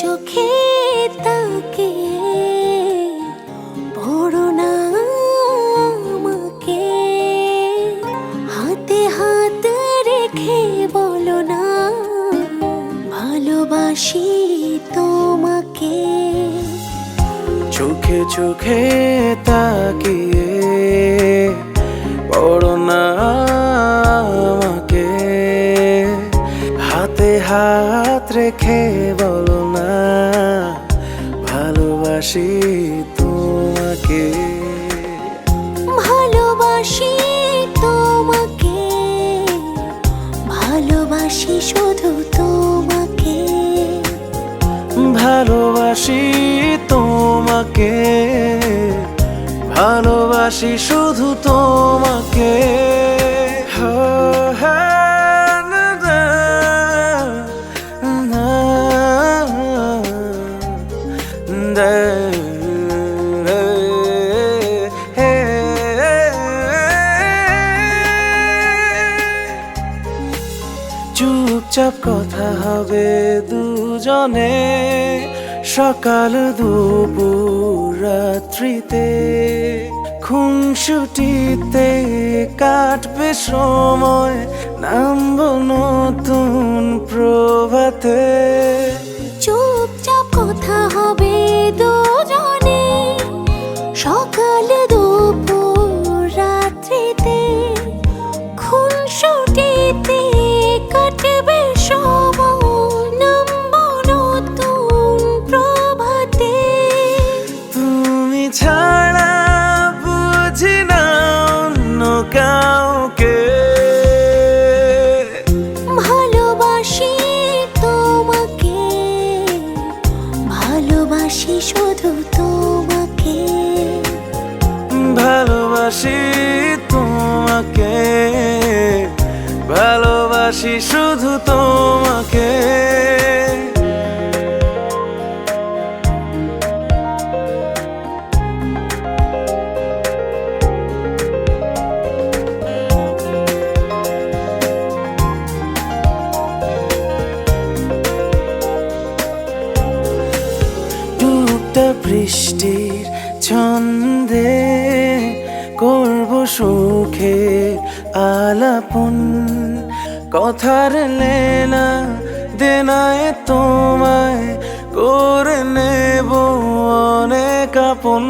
চোখে তাকে বড় না আমাকে। হাতে হাত রেখে বলো না, ভালোবাসি তোমাকে। চোখে চোখে তাকিয়ে বড় না আমাকে। হাতে হাত রেখে বলো না ভালোবাসি তোমাকে। ভালোবাসি তোমাকে ভালোবাসি শুধু তোমাকে। ভালোবাসি তোমাকে ভালোবাসি শুধু তোমাকে। চুপচাপ কথা হবে দুজনে সকাল দুপুর রাত্রিতে। খুনসুটিতে কাটবে সময়, নামবো নতুন প্রভাতে। চুপচাপ কথা হবে দুজনে সকাল ভালোবাসি শুধু তোমাকে। ভালোবাসি তোমাকে ভালোবাসি শুধু তোমাকে। বৃষ্টির ছন্দে করব সুখে আলাপন। কথার লেনা দেনায় তোমায় করে নেব অনেক আপন।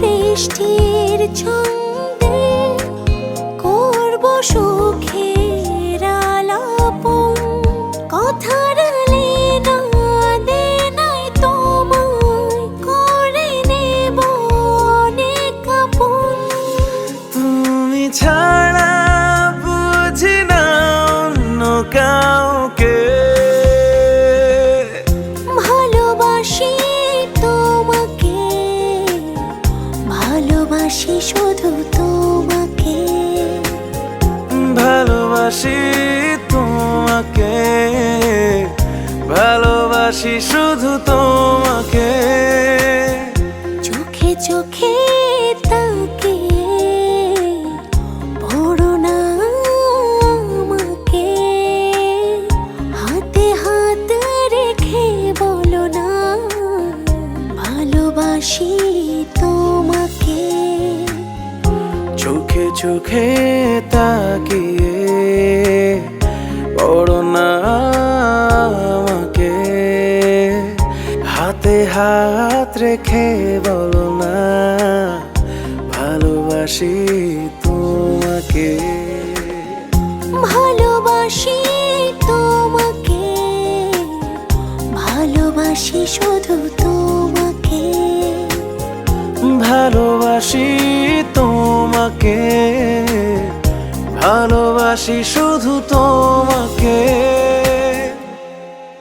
বৃষ্টির ছন্দে করব সুখের শুধু তোমাকে। ভালোবাসি তোমাকে ভালোবাসি শুধু তোমাকে। চোখে চোখে তাকে বড় না আমাকে। হাতে হাত রেখে বলো না ভালোবাসি চোখে চোখে তাকিয়ে বড় না আমাকে। হাতে হাত রেখে বলো না ভালোবাসি তোমাকে। ভালোবাসি তোমাকে ভালোবাসি শুধু তোমাকে। ভালোবাসি তোমাকে ভালোবাসি শুধু তোমাকে।